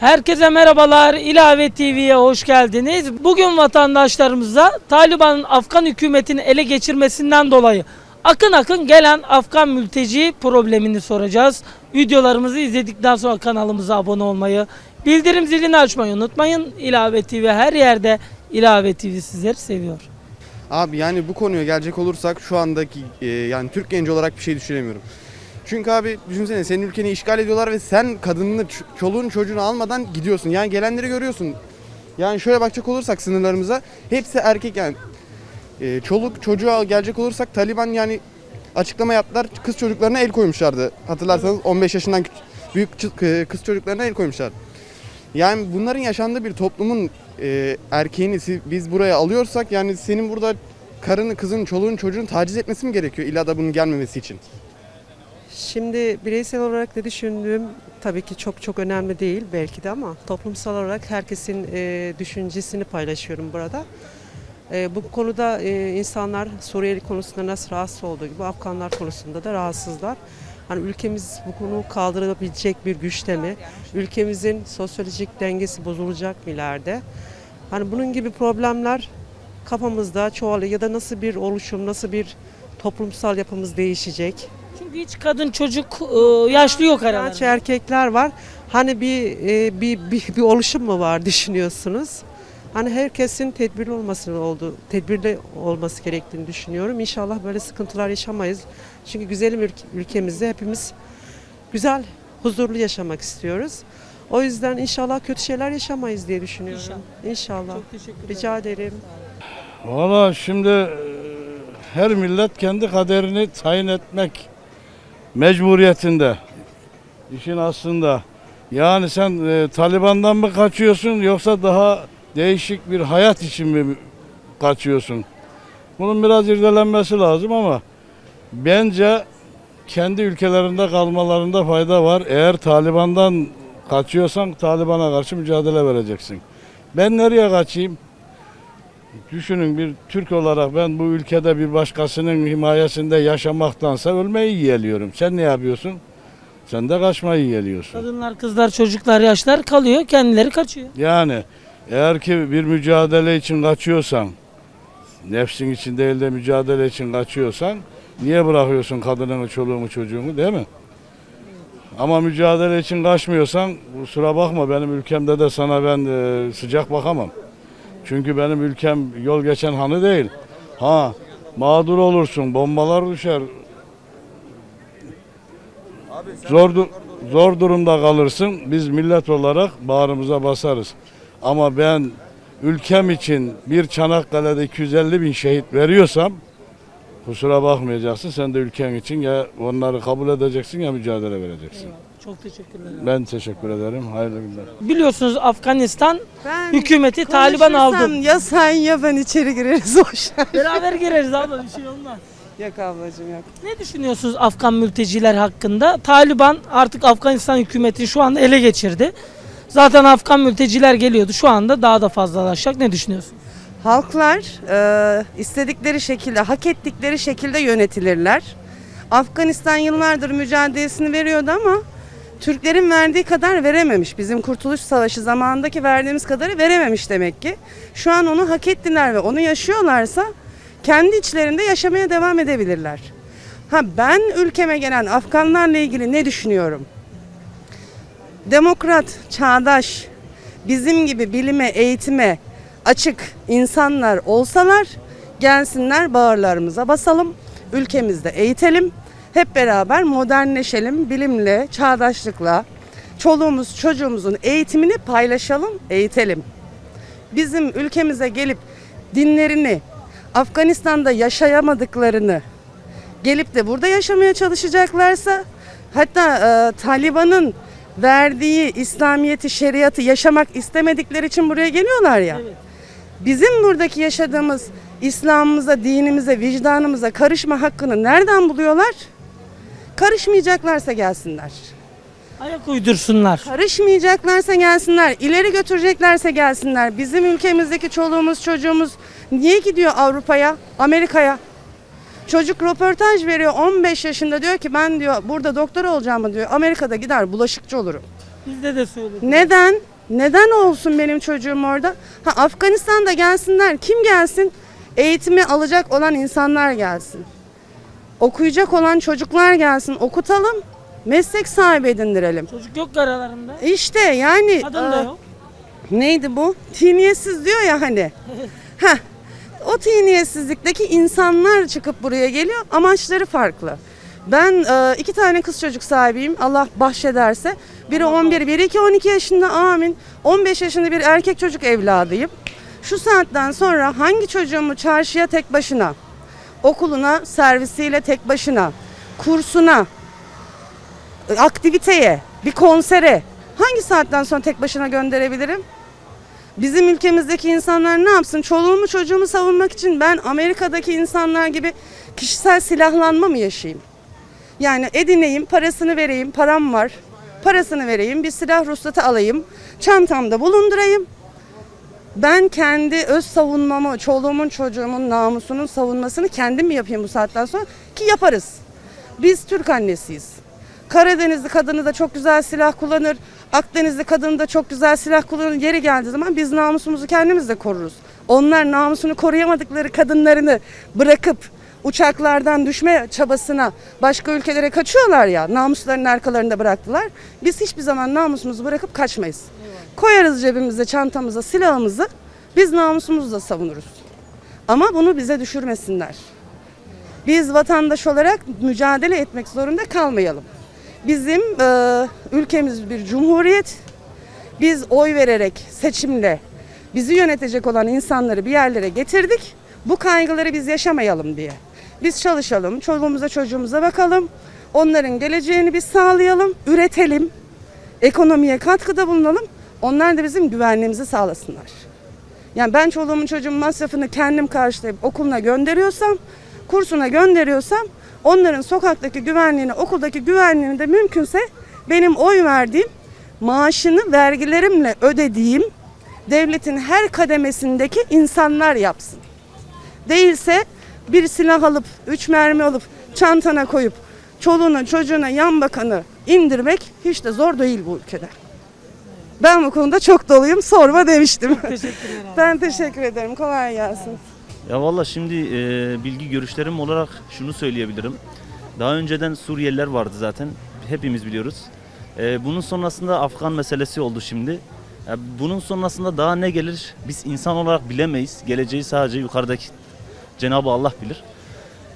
Herkese merhabalar. İlave TV'ye hoş geldiniz. Bugün vatandaşlarımıza Taliban'ın Afgan hükümetini ele geçirmesinden dolayı akın akın gelen Afgan mülteci problemini soracağız. Videolarımızı izledikten sonra kanalımıza abone olmayı, bildirim zilini açmayı unutmayın. İlave TV her yerde İlave TV sizleri seviyor. Abi yani bu konuya gelecek olursak şu andaki e, yani Türk genci olarak bir şey düşünemiyorum. Çünkü abi düşünsene senin ülkeni işgal ediyorlar ve sen kadınını, çoluğun çocuğunu almadan gidiyorsun. Yani gelenleri görüyorsun. Yani şöyle bakacak olursak sınırlarımıza hepsi erkek yani. E, çoluk çocuğa gelecek olursak Taliban yani açıklama yaptılar. Kız çocuklarına el koymuşlardı. Hatırlarsanız 15 yaşından büyük kız çocuklarına el koymuşlar. Yani bunların yaşandığı bir toplumun e, erkeğini biz buraya alıyorsak yani senin burada karını, kızın, çoluğun, çocuğun taciz etmesi mi gerekiyor illa da bunun gelmemesi için? Şimdi bireysel olarak ne düşündüğüm tabii ki çok çok önemli değil belki de ama toplumsal olarak herkesin e, düşüncesini paylaşıyorum burada. E, bu konuda e, insanlar Suriyeli konusunda nasıl rahatsız olduğu gibi Afganlar konusunda da rahatsızlar. Hani ülkemiz bu konu kaldırabilecek bir güçte mi? Ülkemizin sosyolojik dengesi bozulacak mı ileride? Hani bunun gibi problemler kafamızda çoğalıyor ya da nasıl bir oluşum, nasıl bir toplumsal yapımız değişecek? Çünkü hiç kadın çocuk e, yaşlı yok Genç aralarında. erkekler var. Hani bir, e, bir, bir, bir oluşum mu var düşünüyorsunuz? Hani herkesin tedbirli olması oldu, tedbirli olması gerektiğini düşünüyorum. İnşallah böyle sıkıntılar yaşamayız. Çünkü güzelim ülke- ülkemizde hepimiz güzel, huzurlu yaşamak istiyoruz. O yüzden inşallah kötü şeyler yaşamayız diye düşünüyorum. İnşallah. Çok teşekkür ederim. Rica ederim. Valla şimdi e, her millet kendi kaderini tayin etmek mecburiyetinde. İşin aslında yani sen e, Taliban'dan mı kaçıyorsun yoksa daha değişik bir hayat için mi kaçıyorsun? Bunun biraz irdelenmesi lazım ama bence kendi ülkelerinde kalmalarında fayda var. Eğer Taliban'dan kaçıyorsan Taliban'a karşı mücadele vereceksin. Ben nereye kaçayım? Düşünün bir Türk olarak ben bu ülkede bir başkasının himayesinde yaşamaktansa ölmeyi yeğliyorum. Sen ne yapıyorsun? Sen de kaçmayı yeğliyorsun. Kadınlar, kızlar, çocuklar, yaşlar kalıyor, kendileri kaçıyor. Yani eğer ki bir mücadele için kaçıyorsan, nefsin için değil de mücadele için kaçıyorsan, niye bırakıyorsun kadınını, çoluğunu, çocuğunu değil mi? Ama mücadele için kaçmıyorsan, kusura bakma benim ülkemde de sana ben e, sıcak bakamam. Çünkü benim ülkem yol geçen hanı değil. Ha, mağdur olursun, bombalar düşer. Zor, du- zor durumda kalırsın. Biz millet olarak bağrımıza basarız. Ama ben ülkem için bir Çanakkale'de 250 bin şehit veriyorsam kusura bakmayacaksın. Sen de ülken için ya onları kabul edeceksin ya mücadele vereceksin. Çok teşekkürler. Ben teşekkür ederim. Hayırlı günler. Biliyorsunuz Afganistan Ben hükümeti Taliban aldı. Ya sen ya ben içeri gireriz hoş. Beraber gireriz abla bir şey olmaz. yok ablacığım yok. Ne düşünüyorsunuz Afgan mülteciler hakkında? Taliban artık Afganistan hükümeti şu anda ele geçirdi. Zaten Afgan mülteciler geliyordu. Şu anda daha da fazlalaşacak. Ne düşünüyorsunuz? Halklar e, istedikleri şekilde, hak ettikleri şekilde yönetilirler. Afganistan yıllardır mücadelesini veriyordu ama Türklerin verdiği kadar verememiş. Bizim Kurtuluş Savaşı zamanındaki verdiğimiz kadarı verememiş demek ki. Şu an onu hak ettiler ve onu yaşıyorlarsa kendi içlerinde yaşamaya devam edebilirler. Ha ben ülkeme gelen Afganlarla ilgili ne düşünüyorum? Demokrat, çağdaş, bizim gibi bilime, eğitime açık insanlar olsalar gelsinler bağırlarımıza basalım, ülkemizde eğitelim, hep beraber modernleşelim, bilimle, çağdaşlıkla, çoluğumuz çocuğumuzun eğitimini paylaşalım, eğitelim. Bizim ülkemize gelip dinlerini, Afganistan'da yaşayamadıklarını gelip de burada yaşamaya çalışacaklarsa hatta e, Taliban'ın verdiği İslamiyeti, şeriatı yaşamak istemedikleri için buraya geliyorlar ya. Bizim buradaki yaşadığımız İslam'ımıza, dinimize, vicdanımıza karışma hakkını nereden buluyorlar? Karışmayacaklarsa gelsinler. Ayak uydursunlar. Karışmayacaklarsa gelsinler. İleri götüreceklerse gelsinler. Bizim ülkemizdeki çoluğumuz çocuğumuz niye gidiyor Avrupa'ya, Amerika'ya? Çocuk röportaj veriyor 15 yaşında diyor ki ben diyor burada doktor olacağımı diyor Amerika'da gider bulaşıkçı olurum. Bizde de söyledik. Neden? Neden olsun benim çocuğum orada? Ha Afganistan'da gelsinler. Kim gelsin? Eğitimi alacak olan insanlar gelsin. Okuyacak olan çocuklar gelsin. Okutalım. Meslek sahibi edindirelim. Çocuk yok aralarında. İşte yani Kadın da e, yok. neydi bu? Tiniyetsiz diyor ya hani. Heh. O tiniyetsizlikteki insanlar çıkıp buraya geliyor. Amaçları farklı. Ben e, iki tane kız çocuk sahibiyim. Allah bahşederse. Biri 11, biri 2, 12 yaşında. Amin. 15 yaşında bir erkek çocuk evladıyım. Şu saatten sonra hangi çocuğumu çarşıya tek başına, okuluna servisiyle tek başına, kursuna, aktiviteye, bir konsere hangi saatten sonra tek başına gönderebilirim? Bizim ülkemizdeki insanlar ne yapsın? Çoluğumu çocuğumu savunmak için ben Amerika'daki insanlar gibi kişisel silahlanma mı yaşayayım? Yani edineyim, parasını vereyim, param var. Parasını vereyim, bir silah ruhsatı alayım, çantamda bulundurayım. Ben kendi öz savunmamı, çoluğumun çocuğumun namusunun savunmasını kendim mi yapayım bu saatten sonra? Ki yaparız. Biz Türk annesiyiz. Karadenizli kadını da çok güzel silah kullanır. Akdenizli kadını da çok güzel silah kullanır. Yeri geldiği zaman biz namusumuzu kendimiz de koruruz. Onlar namusunu koruyamadıkları kadınlarını bırakıp uçaklardan düşme çabasına başka ülkelere kaçıyorlar ya namuslarının arkalarında bıraktılar. Biz hiçbir zaman namusumuzu bırakıp kaçmayız. Koyarız cebimize çantamıza silahımızı biz namusumuzu da savunuruz. Ama bunu bize düşürmesinler. Biz vatandaş olarak mücadele etmek zorunda kalmayalım. Bizim e, ülkemiz bir cumhuriyet. Biz oy vererek, seçimle bizi yönetecek olan insanları bir yerlere getirdik. Bu kaygıları biz yaşamayalım diye. Biz çalışalım, çoluğumuza çocuğumuza bakalım. Onların geleceğini biz sağlayalım, üretelim. Ekonomiye katkıda bulunalım. Onlar da bizim güvenliğimizi sağlasınlar. Yani ben çoluğumun çocuğumun masrafını kendim karşılayıp okuluna gönderiyorsam, kursuna gönderiyorsam onların sokaktaki güvenliğini, okuldaki güvenliğini de mümkünse benim oy verdiğim, maaşını vergilerimle ödediğim devletin her kademesindeki insanlar yapsın. Değilse bir silah alıp, üç mermi alıp çantana koyup çoluğuna çocuğuna yan bakanı indirmek hiç de zor değil bu ülkede. Ben bu konuda çok doluyum. Sorma demiştim. Teşekkürler abi. Ben teşekkür ederim. Kolay gelsin. Ya valla şimdi e, bilgi görüşlerim olarak şunu söyleyebilirim. Daha önceden Suriyeliler vardı zaten. Hepimiz biliyoruz. E, bunun sonrasında Afgan meselesi oldu şimdi. Bunun sonrasında daha ne gelir biz insan olarak bilemeyiz. Geleceği sadece yukarıdaki Cenab-ı Allah bilir.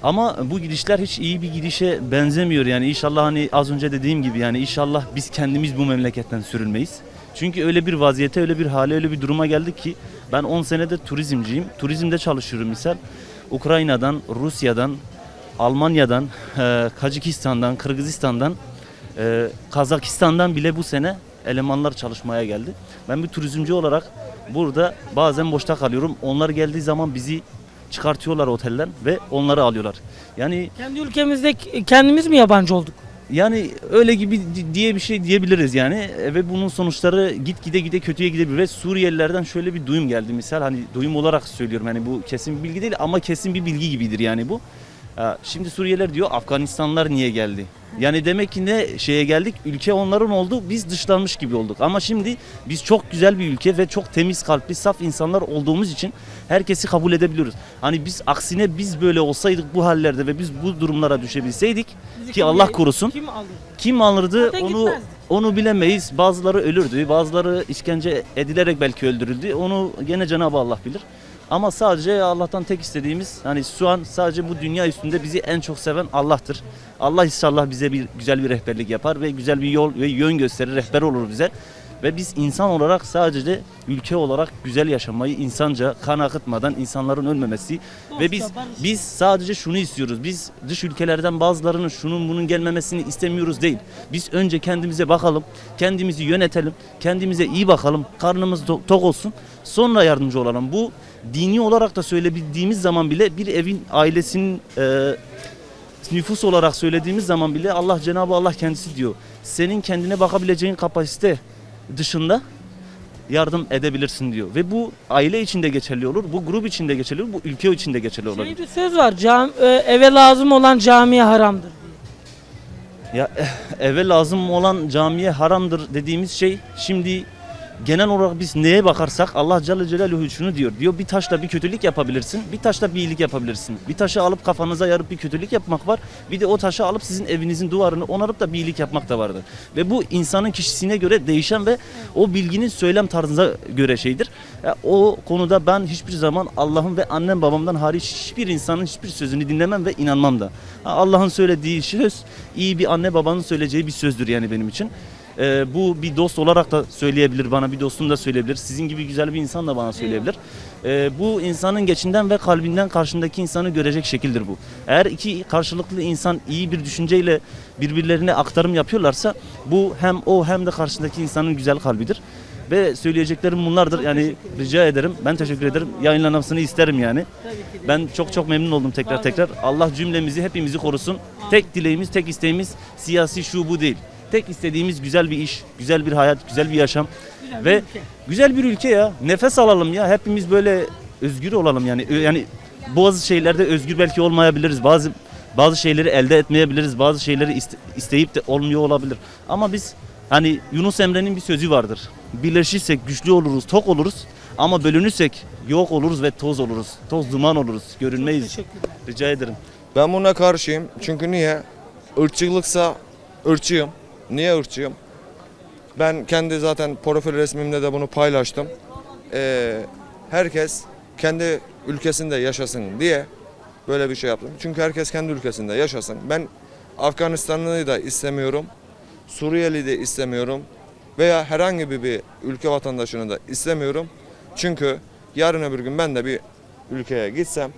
Ama bu gidişler hiç iyi bir gidişe benzemiyor yani inşallah hani az önce dediğim gibi yani inşallah biz kendimiz bu memleketten sürülmeyiz. Çünkü öyle bir vaziyete, öyle bir hale, öyle bir duruma geldik ki ben 10 senedir turizmciyim. Turizmde çalışıyorum misal. Ukrayna'dan, Rusya'dan, Almanya'dan, e, Kazakistan'dan, Kırgızistan'dan, e, Kazakistan'dan bile bu sene elemanlar çalışmaya geldi. Ben bir turizmci olarak burada bazen boşta kalıyorum. Onlar geldiği zaman bizi çıkartıyorlar otelden ve onları alıyorlar. Yani Kendi ülkemizde kendimiz mi yabancı olduk? yani öyle gibi di- diye bir şey diyebiliriz yani E, ve bunun sonuçları git gide gide kötüye gidebilir ve Suriyelilerden şöyle bir duyum geldi misal hani duyum olarak söylüyorum hani bu kesin bir bilgi değil ama kesin bir bilgi gibidir yani bu. Şimdi Suriyeliler diyor Afganistanlılar niye geldi? Yani demek ki ne şeye geldik ülke onların oldu biz dışlanmış gibi olduk ama şimdi biz çok güzel bir ülke ve çok temiz kalpli saf insanlar olduğumuz için herkesi kabul edebiliyoruz. Hani biz aksine biz böyle olsaydık bu hallerde ve biz bu durumlara düşebilseydik Bizi ki Allah korusun Kim alır? kim alırdı Zaten onu gitmezdik. onu bilemeyiz. Bazıları ölürdü, bazıları işkence edilerek belki öldürüldü. Onu gene Cenab-ı Allah bilir. Ama sadece Allah'tan tek istediğimiz hani şu an sadece bu dünya üstünde bizi en çok seven Allah'tır. Allah inşallah bize bir güzel bir rehberlik yapar ve güzel bir yol ve yön gösterir, rehber olur bize. Ve biz insan olarak sadece ülke olarak güzel yaşamayı, insanca kan akıtmadan insanların ölmemesi ve biz biz sadece şunu istiyoruz. Biz dış ülkelerden bazılarının şunun bunun gelmemesini istemiyoruz değil. Biz önce kendimize bakalım, kendimizi yönetelim, kendimize iyi bakalım, karnımız to- tok olsun. Sonra yardımcı olalım. Bu dini olarak da söyleyebildiğimiz zaman bile bir evin ailesinin e, nüfus olarak söylediğimiz zaman bile Allah Cenab-ı Allah kendisi diyor. Senin kendine bakabileceğin kapasite dışında yardım edebilirsin diyor. Ve bu aile içinde geçerli olur, bu grup içinde geçerli olur, bu ülke içinde geçerli olur. Şey bir söz var. Cam, e, eve lazım olan camiye haramdır. Ya eve lazım olan camiye haramdır dediğimiz şey şimdi genel olarak biz neye bakarsak Allah Celle Celaluhu şunu diyor. Diyor bir taşla bir kötülük yapabilirsin. Bir taşla bir iyilik yapabilirsin. Bir taşı alıp kafanıza yarıp bir kötülük yapmak var. Bir de o taşı alıp sizin evinizin duvarını onarıp da bir iyilik yapmak da vardır. Ve bu insanın kişisine göre değişen ve o bilginin söylem tarzına göre şeydir. Ya o konuda ben hiçbir zaman Allah'ın ve annem babamdan hariç hiçbir insanın hiçbir sözünü dinlemem ve inanmam da. Allah'ın söylediği söz iyi bir anne babanın söyleyeceği bir sözdür yani benim için. Ee, bu bir dost olarak da söyleyebilir bana, bir dostum da söyleyebilir. Sizin gibi güzel bir insan da bana söyleyebilir. Ee, bu insanın geçinden ve kalbinden karşındaki insanı görecek şekildir bu. Eğer iki karşılıklı insan iyi bir düşünceyle birbirlerine aktarım yapıyorlarsa bu hem o hem de karşındaki insanın güzel kalbidir. Ve söyleyeceklerim bunlardır. Yani rica ederim. Ben teşekkür ederim. Yayınlanmasını isterim yani. Ben çok çok memnun oldum tekrar tekrar. Allah cümlemizi hepimizi korusun. Tek dileğimiz, tek isteğimiz siyasi şu bu değil. Tek istediğimiz güzel bir iş, güzel bir hayat, güzel bir yaşam ve güzel bir ülke ya. Nefes alalım ya. Hepimiz böyle özgür olalım yani. Yani bazı şeylerde özgür belki olmayabiliriz. Bazı bazı şeyleri elde etmeyebiliriz. Bazı şeyleri iste- isteyip de olmuyor olabilir. Ama biz hani Yunus Emre'nin bir sözü vardır. Birleşirsek güçlü oluruz, tok oluruz. Ama bölünürsek yok oluruz ve toz oluruz. Toz duman oluruz. Görünmeyiz. Teşekkürler. Rica ederim. Ben buna karşıyım. Çünkü niye? Irkçılıksa ırkçıyım. Niye ırkçıyım? Ben kendi zaten profil resmimde de bunu paylaştım. Ee, herkes kendi ülkesinde yaşasın diye böyle bir şey yaptım. Çünkü herkes kendi ülkesinde yaşasın. Ben Afganistanlıyı da istemiyorum. Suriyeli de istemiyorum. Veya herhangi bir, ülke vatandaşını da istemiyorum. Çünkü yarın öbür gün ben de bir ülkeye gitsem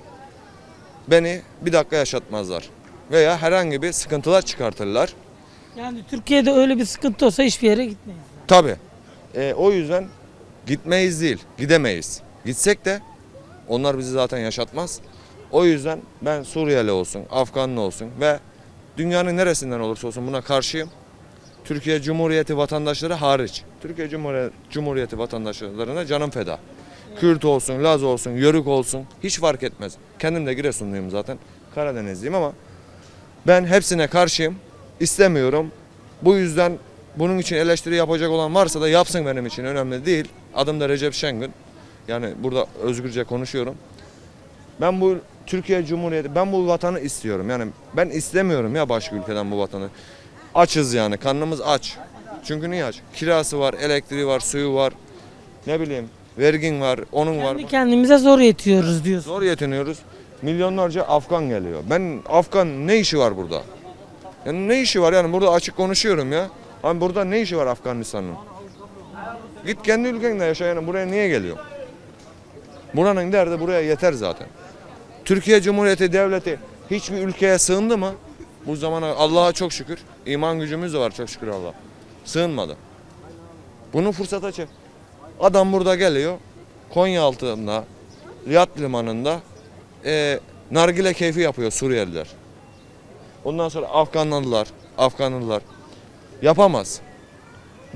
beni bir dakika yaşatmazlar. Veya herhangi bir sıkıntılar çıkartırlar. Yani Türkiye'de öyle bir sıkıntı olsa hiçbir yere gitmeyiz. Tabii. E, o yüzden gitmeyiz değil, gidemeyiz. Gitsek de onlar bizi zaten yaşatmaz. O yüzden ben Suriyeli olsun, Afganlı olsun ve dünyanın neresinden olursa olsun buna karşıyım. Türkiye Cumhuriyeti vatandaşları hariç. Türkiye Cumhuriyeti, vatandaşlarına canım feda. Kürt olsun, Laz olsun, Yörük olsun hiç fark etmez. Kendim de Giresunluyum zaten. Karadenizliyim ama ben hepsine karşıyım. İstemiyorum. Bu yüzden bunun için eleştiri yapacak olan varsa da yapsın benim için önemli değil. Adım da Recep Şengün. Yani burada özgürce konuşuyorum. Ben bu Türkiye Cumhuriyeti, ben bu vatanı istiyorum. Yani ben istemiyorum ya başka ülkeden bu vatanı. Açız yani, karnımız aç. Çünkü niye aç? Kirası var, elektriği var, suyu var. Ne bileyim, vergin var, onun var. Kendi kendimize zor yetiyoruz diyorsun. Zor yetiniyoruz. Milyonlarca Afgan geliyor. Ben Afgan ne işi var burada? Yani ne işi var yani burada açık konuşuyorum ya. Hani burada ne işi var Afganistan'ın? Git kendi ülkende yaşa yani buraya niye geliyor? Buranın derdi buraya yeter zaten. Türkiye Cumhuriyeti Devleti hiçbir ülkeye sığındı mı? Bu zamana Allah'a çok şükür. iman gücümüz de var çok şükür Allah. Sığınmadı. Bunu fırsata çek. Adam burada geliyor. Konya altında, Riyad limanında e, nargile keyfi yapıyor Suriyeliler. Ondan sonra Afganlılar, Afganlılar yapamaz.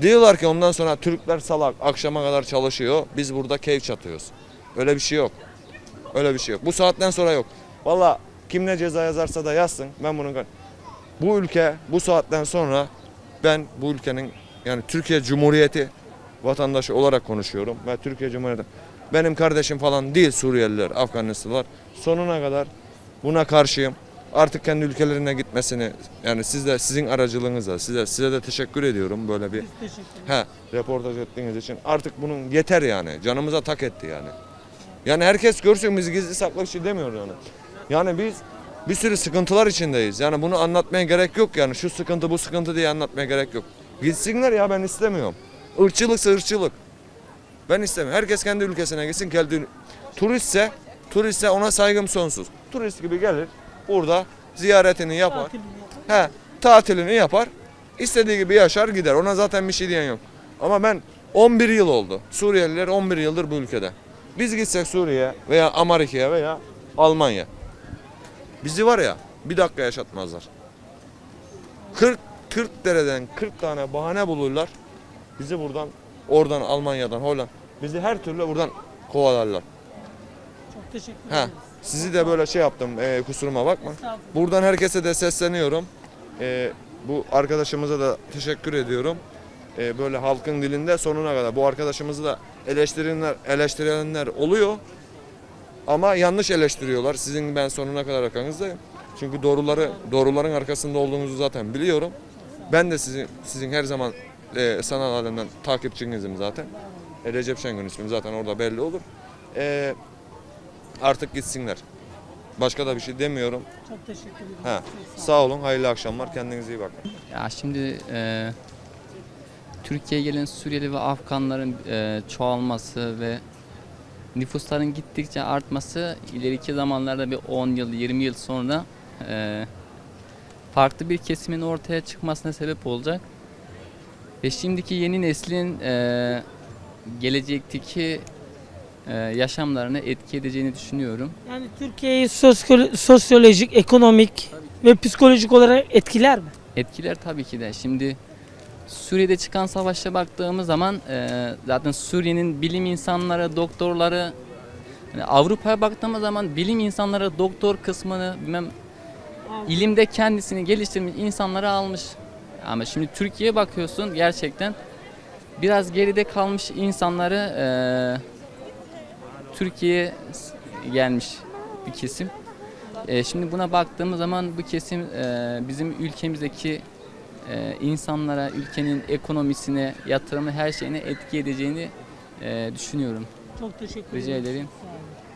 Diyorlar ki ondan sonra Türkler salak akşama kadar çalışıyor. Biz burada keyif çatıyoruz. Öyle bir şey yok. Öyle bir şey yok. Bu saatten sonra yok. Valla kim ne ceza yazarsa da yazsın. Ben bunun bu ülke bu saatten sonra ben bu ülkenin yani Türkiye Cumhuriyeti vatandaşı olarak konuşuyorum ve Türkiye Cumhuriyeti benim kardeşim falan değil Suriyeliler, Afganistanlılar. Sonuna kadar buna karşıyım. Artık kendi ülkelerine gitmesini yani siz de sizin aracılığınızla size size de teşekkür ediyorum böyle bir he reportaj ettiğiniz için. Artık bunun yeter yani. Canımıza tak etti yani. Yani herkes görsün biz gizli saklı bir şey demiyor yani. Yani biz bir sürü sıkıntılar içindeyiz. Yani bunu anlatmaya gerek yok yani. Şu sıkıntı bu sıkıntı diye anlatmaya gerek yok. Gitsinler ya ben istemiyorum. Irkçılıksa ırkçılık. Ben istemiyorum. Herkes kendi ülkesine gitsin. Kendi turistse turistse ona saygım sonsuz. Turist gibi gelir. Burada ziyaretini yapar. He, tatilini yapar. istediği gibi yaşar gider. Ona zaten bir şey diyen yok. Ama ben 11 yıl oldu. Suriyeliler 11 yıldır bu ülkede. Biz gitsek Suriye veya Amerika'ya veya Almanya. Bizi var ya bir dakika yaşatmazlar. 40 40 dereden 40 tane bahane bulurlar. Bizi buradan oradan Almanya'dan Hollanda bizi her türlü buradan kovalarlar. Çok teşekkür ederim. Sizi de böyle şey yaptım e, kusuruma bakma. Buradan herkese de sesleniyorum. E, Bu arkadaşımıza da teşekkür ediyorum. Ee, böyle halkın dilinde sonuna kadar bu arkadaşımızı da eleştirenler, eleştirenler oluyor. Ama yanlış eleştiriyorlar. Sizin ben sonuna kadar arkanızdayım. Çünkü doğruları doğruların arkasında olduğunuzu zaten biliyorum. Ben de sizin sizin her zaman e, sanal alemden takipçinizim zaten. E, Recep Şengün ismim zaten orada belli olur. E, artık gitsinler. Başka da bir şey demiyorum. Çok teşekkür ederim. Ha, sağ olun, hayırlı akşamlar. Kendinize iyi bakın. Ya şimdi e, Türkiye'ye gelen Suriyeli ve Afganların e, çoğalması ve nüfusların gittikçe artması ileriki zamanlarda bir 10 yıl 20 yıl sonra e, farklı bir kesimin ortaya çıkmasına sebep olacak. Ve şimdiki yeni neslin e, gelecekteki yaşamlarına etki edeceğini düşünüyorum. Yani Türkiye'yi sosyolo- sosyolojik, ekonomik ve psikolojik olarak etkiler mi? Etkiler tabii ki de. Şimdi Suriye'de çıkan savaşa baktığımız zaman e, zaten Suriye'nin bilim insanları, doktorları yani Avrupa'ya baktığımız zaman bilim insanları doktor kısmını bilmem ilimde kendisini geliştirmiş insanları almış. Ama şimdi Türkiye'ye bakıyorsun gerçekten biraz geride kalmış insanları e, Türkiye'ye gelmiş bir kesim. E, şimdi buna baktığımız zaman bu kesim e, bizim ülkemizdeki e, insanlara, ülkenin ekonomisine, yatırımı her şeyine etki edeceğini e, düşünüyorum. Çok teşekkür Rica ederim. ederim. Sağ olun.